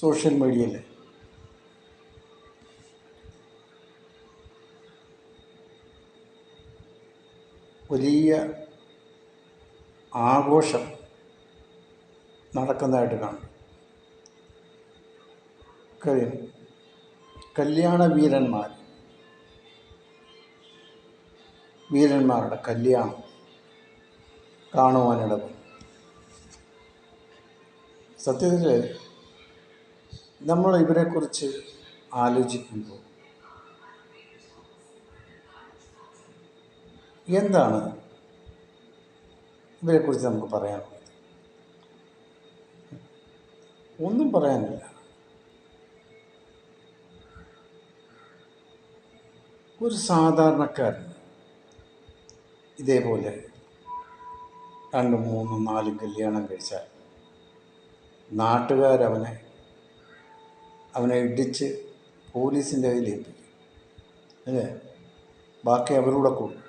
Social മീഡിയയിൽ വലിയ ആഘോഷം നടക്കുന്നതായിട്ട് കാണും. കഴിയും കല്യാണ വീരന്മാർ വീരന്മാരുടെ കല്യാണം കാണുവാനിടവും. സത്യത്തിൽ നമ്മൾ ഇവരെക്കുറിച്ച് ആലോചിക്കുമ്പോൾ എന്താണ് ഇവരെക്കുറിച്ച് നമുക്ക് പറയാനുള്ളത് ഒന്നും പറയാനില്ല. ഒരു സാധാരണക്കാരൻ ഇതേപോലെ രണ്ടും മൂന്നും നാലും കല്യാണം കഴിച്ചാൽ നാട്ടുകാരവനെ അവനെ ഇടിച്ച് പോലീസിന്റെ കയ്യിൽ ഏൽപ്പിക്കും. അല്ലേ? ബാക്കി അവരുടെ കൂടും.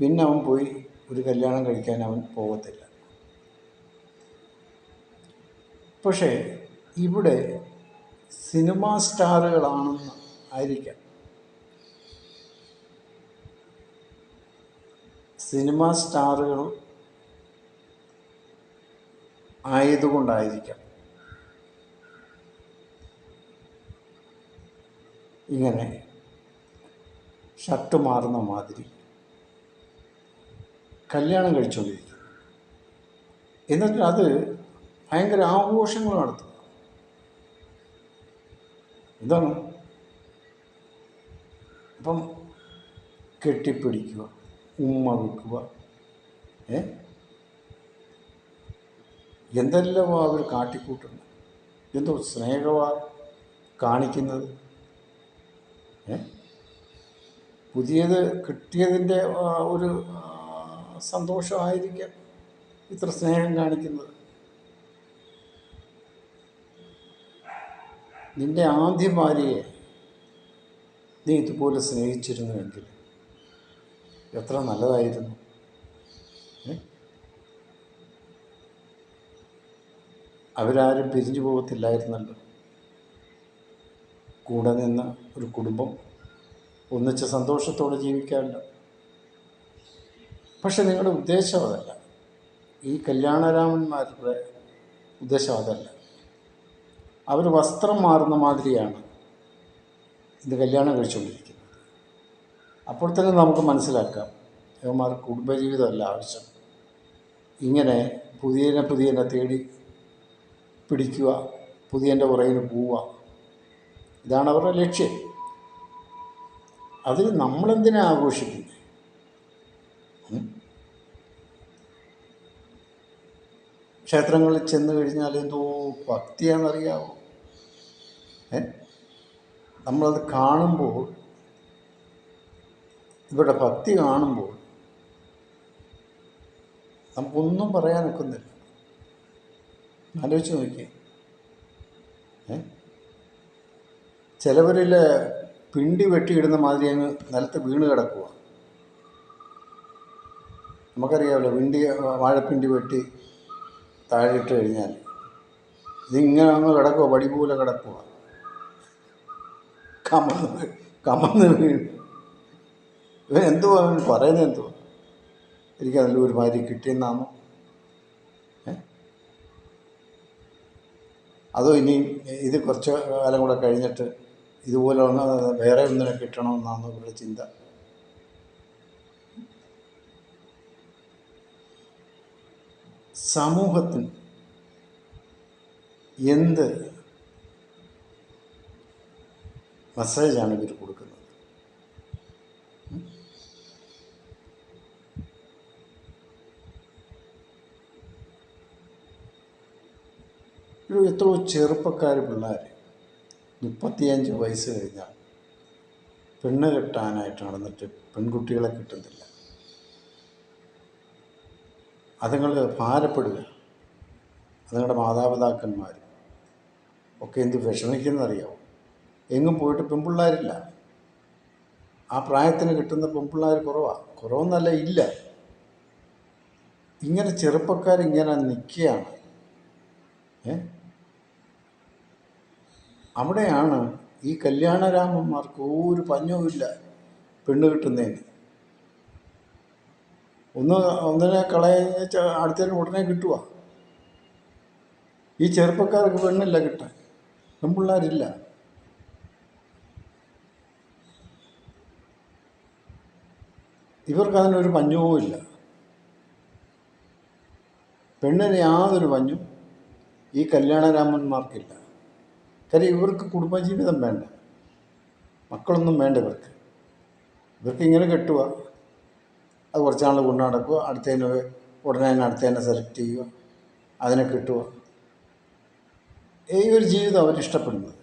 പിന്നെ അവൻ പോയി ഒരു കല്യാണം കഴിക്കാൻ അവൻ പോകത്തില്ല. പക്ഷേ ഇവിടെ സിനിമാ സ്റ്റാറുകളാണെന്ന് ആയിരിക്കാം. സിനിമാ സ്റ്റാറുകൾ ആയതുകൊണ്ടായിരിക്കാം. ഇങ്ങനെ ഷർട്ട് മാറുന്ന മാതിരി കല്യാണം കഴിച്ചുകൊണ്ടിരിക്കുന്നു എന്നിട്ട് അത് ഭയങ്കര ആഘോഷങ്ങൾ നടത്തുക എന്താണ് അപ്പം കെട്ടിപ്പിടിക്കുക ഉമ്മ വെക്കുക ഏ? എന്തെല്ലാം അവർ കാട്ടിക്കൂട്ടുന്നു എന്തോ സ്നേഹമാണ് കാണിക്കുന്നത് ഏ പുതിയത് കിട്ടിയതിന്റെ ഒരു സന്തോഷമായിരിക്കാം ഇത്ര സ്നേഹം കാണിക്കുന്നത്. നിന്റെ ആദ്യ ഭാര്യയെ നീ ഇതുപോലെ സ്നേഹിച്ചിരുന്നുവെങ്കിൽ എത്ര നല്ലതായിരുന്നു. അവരാരും പിരിഞ്ഞു പോകത്തില്ലായിരുന്നല്ലോ. കൂടെ നിന്ന് ഒരു കുടുംബം ഒന്നിച്ച് സന്തോഷത്തോടെ ജീവിക്കാമല്ലോ പക്ഷെ നിങ്ങളുടെ ഉദ്ദേശം അതല്ല. ഈ കല്യാണരാമന്മാരുടെ ഉദ്ദേശം അതല്ല. അവർ വസ്ത്രം മാറുന്ന മാതിരിയാണ് ഇത് കല്യാണം കഴിച്ചുകൊണ്ടിരിക്കുന്നത്. അപ്പോൾ തന്നെ നമുക്ക് മനസ്സിലാക്കാം ഇവന്മാർ കുടുംബജീവിതമല്ല ആവശ്യം. ഇങ്ങനെ പുതിയനെ പുതിയനെ തേടി പിടിക്കുക പുതിയന്റെ പുറകിന് പോവുക ഇതാണ് അവരുടെ ലക്ഷ്യം. അതിന് നമ്മളെന്തിനാ ആഘോഷിക്കുന്നത്? ക്ഷേത്രങ്ങളിൽ ചെന്ന് കഴിഞ്ഞാൽ എന്തോ ഭക്തിയാണെന്നറിയാമോ ഏ? നമ്മളത് കാണുമ്പോൾ ഇവരുടെ ഭക്തി കാണുമ്പോൾ നമുക്കൊന്നും പറയാൻ ഒക്കുന്നില്ല ആലോചിച്ച് നോക്കിയേ. ചിലവരിൽ പിണ്ടി വെട്ടിയിടുന്ന മാതിരി അങ്ങ് നിലത്ത് വീണ് കിടക്കുക നമുക്കറിയാമല്ലോ പിണ്ടി വാഴപ്പിണ്ടി വെട്ടി താഴെ ഇട്ട് കഴിഞ്ഞാൽ ഇതിങ്ങനെ അങ്ങ് കിടക്കുക വടി പോലെ കിടക്കുക കമന്ന് കമന്ന് വീണ്. ഇവൻ എന്തുവാ പറയുന്നത് എന്തുവാ? എനിക്ക് അതിൽ ഒരു ഭാര്യ കിട്ടിയെന്നാണോ അതോ ഇനി ഇത് കുറച്ച് കാലം കൂടെ കഴിഞ്ഞിട്ട് ഇതുപോലെ ഒന്ന് വേറെ ഒന്നിനെ കിട്ടണമെന്നാണ് ഇവരുടെ ചിന്ത. സമൂഹത്തിന് എന്ത് മെസ്സേജാണ് ഇവർ കൊടുക്കുന്നത്? ഒരു എത്രയോ ചെറുപ്പക്കാർ പിള്ളേർ മുപ്പത്തിയഞ്ച് വയസ്സ് കഴിഞ്ഞാൽ പെണ്ണ് കെട്ടാനായിട്ട് നടന്നിട്ട് പെൺകുട്ടികളെ കിട്ടുന്നില്ല. അതുങ്ങൾ ഭാരപ്പെടുക അതുങ്ങളുടെ മാതാപിതാക്കന്മാർ ഒക്കെ എന്ത് വിഷമിക്കുന്നറിയാവും എങ്ങും പോയിട്ട് പെൺപിള്ളേരില്ല. ആ പ്രായത്തിന് കിട്ടുന്ന പെൺപിള്ളേർ കുറവാണ് കുറവെന്നല്ല ഇല്ല. ഇങ്ങനെ ചെറുപ്പക്കാരിങ്ങനെ നിൽക്കുകയാണ്. ഏ? അവിടെയാണ് ഈ കല്യാണരാമന്മാർക്ക് ഒരു പഞ്ഞവുമില്ല പെണ്ണ് കിട്ടുന്നതിന്. ഒന്ന് ഒന്നിനെ കളയ അടുത്തതിന് ഉടനെ കിട്ടുക ഈ ചെറുപ്പക്കാർക്ക് പെണ്ണില്ല കിട്ടാൻ. പെൺപിള്ളേരില്ല. ഇവർക്ക് അതിനൊരു പഞ്ഞവും ഇല്ല. പെണ്ണിന് യാതൊരു പഞ്ഞും ഈ കല്യാണരാമന്മാർക്കില്ല. കാര്യം ഇവർക്ക് കുടുംബജീവിതം വേണ്ട. മക്കളൊന്നും വേണ്ട ഇവർക്ക്. ഇവർക്ക് ഇങ്ങനെ കെട്ടുക. അത് കുറച്ച് നാൾ കൊണ്ടു നടക്കുക. അടുത്തതിന് ഉടനെ തന്നെ അടുത്തതിനെ സെലക്ട് ചെയ്യുക. അതിനെ കിട്ടുക. ഈ ഒരു ജീവിതം അവരിഷ്ടപ്പെടുന്നത്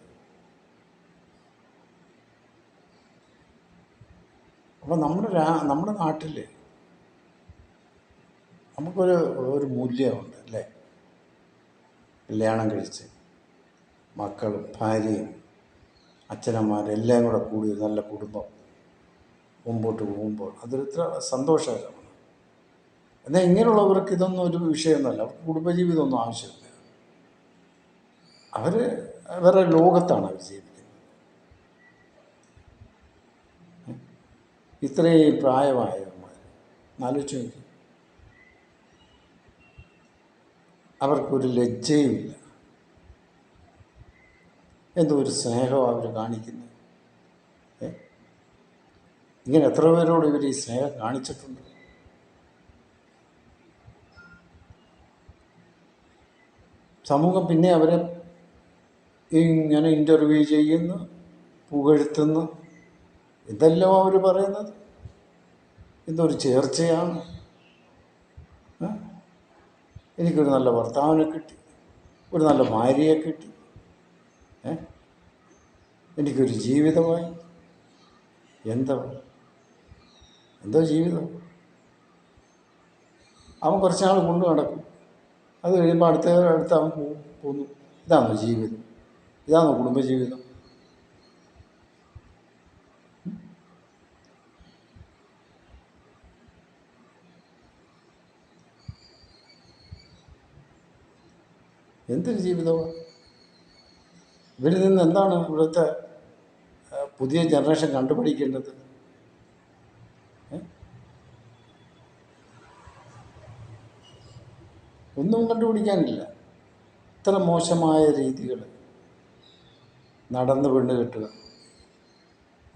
അപ്പോൾ നമ്മുടെ രാ നമ്മുടെ നാട്ടിൽ നമുക്കൊരു ഒരു മൂല്യമുണ്ട് അല്ലേ? കല്യാണം കഴിച്ച്. മക്കളും ഭാര്യയും അച്ഛനമ്മമാരും എല്ലാം കൂടെ കൂടി ഒരു നല്ല കുടുംബം മുമ്പോട്ട് പോകുമ്പോൾ അതൊരു ഇത്ര സന്തോഷകരമാണ്. എന്നാൽ ഇങ്ങനെയുള്ളവർക്ക് ഇതൊന്നും ഒരു വിഷയമൊന്നുമല്ല. അവർക്ക് കുടുംബജീവിതമൊന്നും ആവശ്യമില്ല. അവർ വേറെ ലോകത്താണ് അവർ ജീവിക്കുന്നത്. ഇത്രയും പ്രായമായവന്മാർ ആലോചിച്ച് അവർക്കൊരു ലജ്ജയുമില്ല. എന്തോ ഒരു സ്നേഹം അവർ കാണിക്കുന്നത് ഇങ്ങനെ എത്ര പേരോട് ഇവർ ഈ സ്നേഹം കാണിച്ചിട്ടുണ്ട്? സമൂഹം പിന്നെ അവരെ ഇങ്ങനെ ഇന്റർവ്യൂ ചെയ്യുന്നു പുകഴ്ത്തുന്നു. ഇതെല്ലാം അവർ പറയുന്നത് ഇതൊരു ചേർച്ചയാണ്? എനിക്കൊരു നല്ല ഭർത്താവിനെ കിട്ടി ഒരു നല്ല ഭാര്യയെ കിട്ടി? എനിക്കൊരു ജീവിതമായി എന്തോ? എന്തോ ജീവിതം? അവൻ കുറച്ച് നാൾ കൊണ്ടു നടക്കും. അത് കഴിയുമ്പോൾ അടുത്ത അടുത്ത് അവൻ പോകും പോന്നു. ഇതാണോ ജീവിതം? ഇതാണോ കുടുംബജീവിതം എന്തൊരു ജീവിതമാണ് ഇവരിൽ നിന്ന് എന്താണ് ഇവിടുത്തെ പുതിയ ജനറേഷൻ കണ്ടുപിടിക്കേണ്ടത്? ഒന്നും കണ്ടുപിടിക്കാനില്ല. ഇത്ര മോശമായ രീതികൾ നടന്ന് പെണ്ണ് കെട്ടുക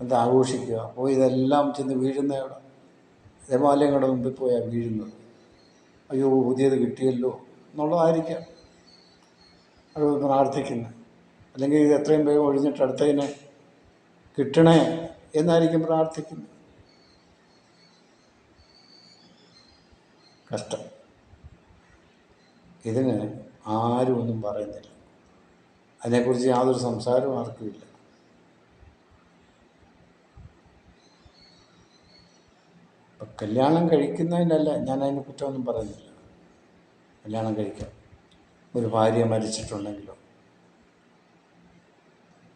എന്താ ആഘോഷിക്കുക അപ്പോൾ ഇതെല്ലാം ചെന്ന് വീഴുന്ന ദേവാലയങ്ങളുടെ മുമ്പിൽ പോയാൽ വീഴുന്നത്. അയ്യോ പുതിയത് കിട്ടിയല്ലോ എന്നുള്ളതായിരിക്കാം. അത് പ്രാർത്ഥിക്കുന്നത് അല്ലെങ്കിൽ ഇത് എത്രയും വേഗം ഒഴിഞ്ഞിട്ട് അടുത്തതിനെ കിട്ടണേ എന്നായിരിക്കും പ്രാർത്ഥിക്കുന്നത്. കഷ്ടം. ഇതിന് ആരും ഒന്നും പറയുന്നില്ല. അതിനെക്കുറിച്ച് യാതൊരു സംസാരവും ആർക്കുമില്ല ഇപ്പം കല്യാണം കഴിക്കുന്നതിനല്ല ഞാൻ അതിനെ കുറ്റമൊന്നും പറയുന്നില്ല. കല്യാണം കഴിക്കാം. ഒരു ഭാര്യ മരിച്ചിട്ടുണ്ടെങ്കിലോ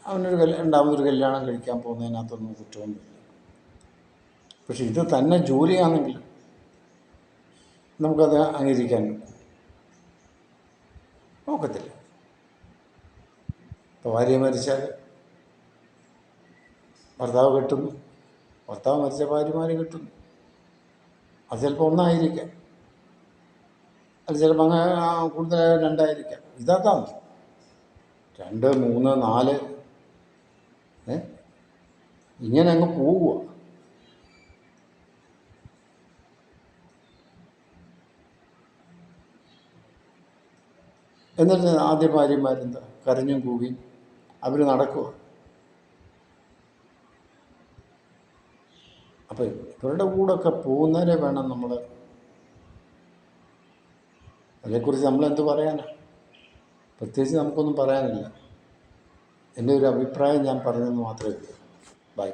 അവനൊരു കല്യാണം രണ്ടാമതൊരു കല്യാണം കഴിക്കാൻ പോകുന്നതിനകത്തൊന്നും കുറ്റമൊന്നുമില്ല. പക്ഷെ ഇത് തന്നെ ജോലിയാണെങ്കിൽ നമുക്കത് അംഗീകരിക്കാൻ നോക്കത്തില്ല. ഇപ്പോൾ ഭാര്യ മരിച്ചാൽ ഭർത്താവ് കെട്ടുന്നു ഭർത്താവ് മരിച്ച ഭാര്യമാർ കെട്ടുന്നു അത് ചിലപ്പോൾ ഒന്നായിരിക്കാം. അത് ചിലപ്പോൾ അങ്ങനെ കൂടുതലായ രണ്ടായിരിക്കാം. ഇതാണ് രണ്ട് മൂന്ന് നാല് ഇങ്ങനെ അങ്ങ് പോവുക. എന്നിട്ട് ആദ്യ ഭാര്യമാരെന്താ? കരഞ്ഞും കൂവി അവർ നടക്കുക അപ്പം ഇവരുടെ കൂടെയൊക്കെ പോകുന്നവരെ വേണം നമ്മൾ അതിനെക്കുറിച്ച് നമ്മളെന്ത് പറയാനാ? പ്രത്യേകിച്ച് നമുക്കൊന്നും പറയാനില്ല. എന്റെ ഒരു അഭിപ്രായം ഞാൻ പറഞ്ഞെന്ന് മാത്രമേ ഉള്ളൂ. Bye.